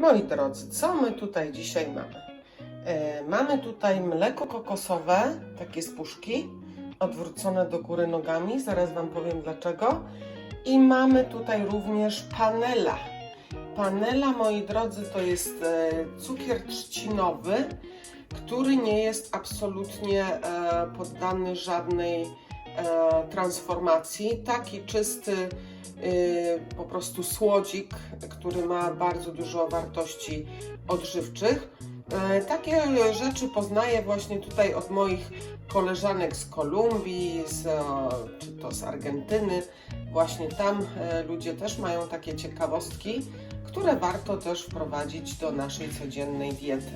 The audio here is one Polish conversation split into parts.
Moi drodzy, co my tutaj dzisiaj mamy? E, mamy tutaj mleko kokosowe, takie z puszki, odwrócone do góry nogami, zaraz Wam powiem dlaczego. I mamy tutaj również panela. Panela, moi drodzy, to jest e, cukier trzcinowy, który nie jest absolutnie e, poddany żadnej transformacji. Taki czysty y, po prostu słodzik, który ma bardzo dużo wartości odżywczych. E, Takie rzeczy poznaję właśnie tutaj od moich koleżanek z Kolumbii, z, e, czy to z Argentyny. Właśnie tam e, ludzie też mają takie ciekawostki, które warto też wprowadzić do naszej codziennej diety.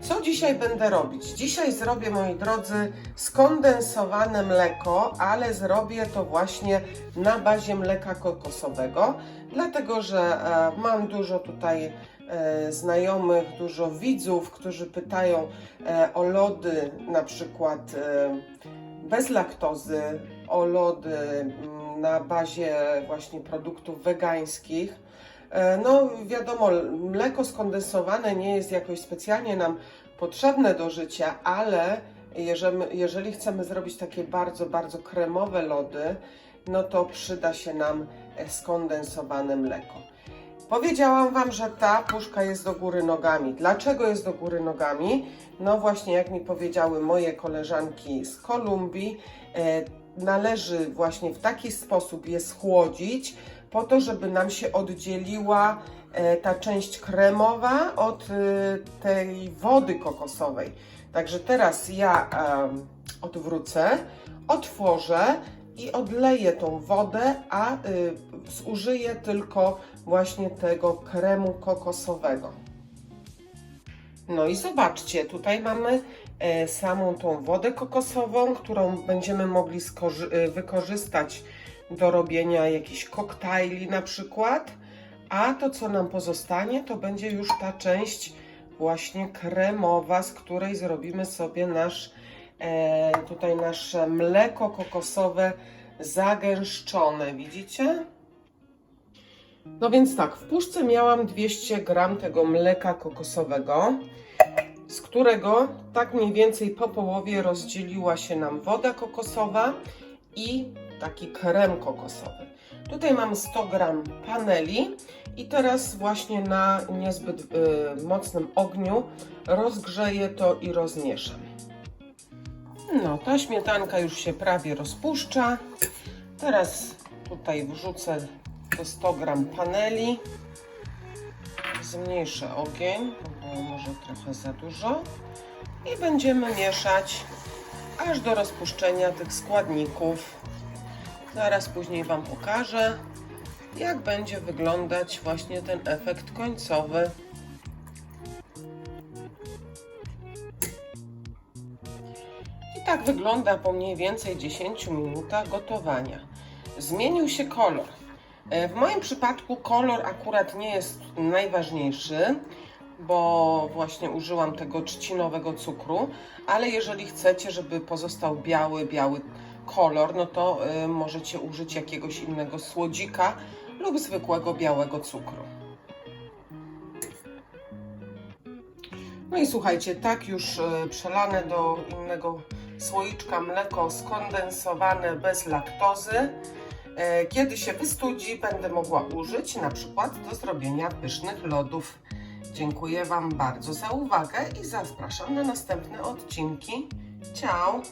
Co dzisiaj będę robić? Dzisiaj zrobię, moi drodzy, skondensowane mleko, ale zrobię to właśnie na bazie mleka kokosowego, dlatego że e, mam dużo tutaj e, znajomych, dużo widzów, którzy pytają e, o lody, na przykład bez laktozy, o lody mm, na bazie właśnie produktów wegańskich. E, No, wiadomo, mleko skondensowane nie jest jakoś specjalnie nam potrzebne do życia, ale jeżeli, jeżeli chcemy zrobić takie bardzo, bardzo kremowe lody, no to przyda się nam skondensowane mleko. Powiedziałam Wam, że ta puszka jest do góry nogami. Dlaczego jest do góry nogami? No właśnie, jak mi powiedziały moje koleżanki z Kolumbii, e, należy właśnie w taki sposób je schłodzić, po to, żeby nam się oddzieliła e, ta część kremowa od e, tej wody kokosowej. Także teraz ja odwrócę, otworzę i odleję tą wodę, a y, zużyję tylko właśnie tego kremu kokosowego. No i zobaczcie, tutaj mamy e, samą tą wodę kokosową, którą będziemy mogli e, wykorzystać do robienia jakichś koktajli na przykład. A to, co nam pozostanie, to będzie już ta część właśnie kremowa, z której zrobimy sobie nasz, e, tutaj nasze mleko kokosowe zagęszczone. Widzicie? No więc tak, w puszce miałam 200 gram tego mleka kokosowego, z którego tak mniej więcej po połowie rozdzieliła się nam woda kokosowa i taki krem kokosowy. Tutaj mamy 100 gram paneli i teraz właśnie na niezbyt y, mocnym ogniu rozgrzeję to i rozmieszam. No, ta śmietanka już się prawie rozpuszcza. Teraz tutaj wrzucę te 100 gram paneli. Zmniejszę ogień, bo może trochę za dużo. I będziemy mieszać aż do rozpuszczenia tych składników. Zaraz później Wam pokażę, jak będzie wyglądać właśnie ten efekt końcowy. I tak wygląda po mniej więcej 10 minutach gotowania. Zmienił się kolor. E, W moim przypadku kolor akurat nie jest najważniejszy, bo właśnie użyłam tego trzcinowego cukru, ale jeżeli chcecie, żeby pozostał biały, biały kolor, no to y, możecie użyć jakiegoś innego słodzika lub zwykłego białego cukru. No i słuchajcie, tak już y, przelane do innego słoiczka mleko skondensowane bez laktozy. E, Kiedy się wystudzi, będę mogła użyć na przykład do zrobienia pysznych lodów. Dziękuję Wam bardzo za uwagę i zapraszam na następne odcinki. Ciao!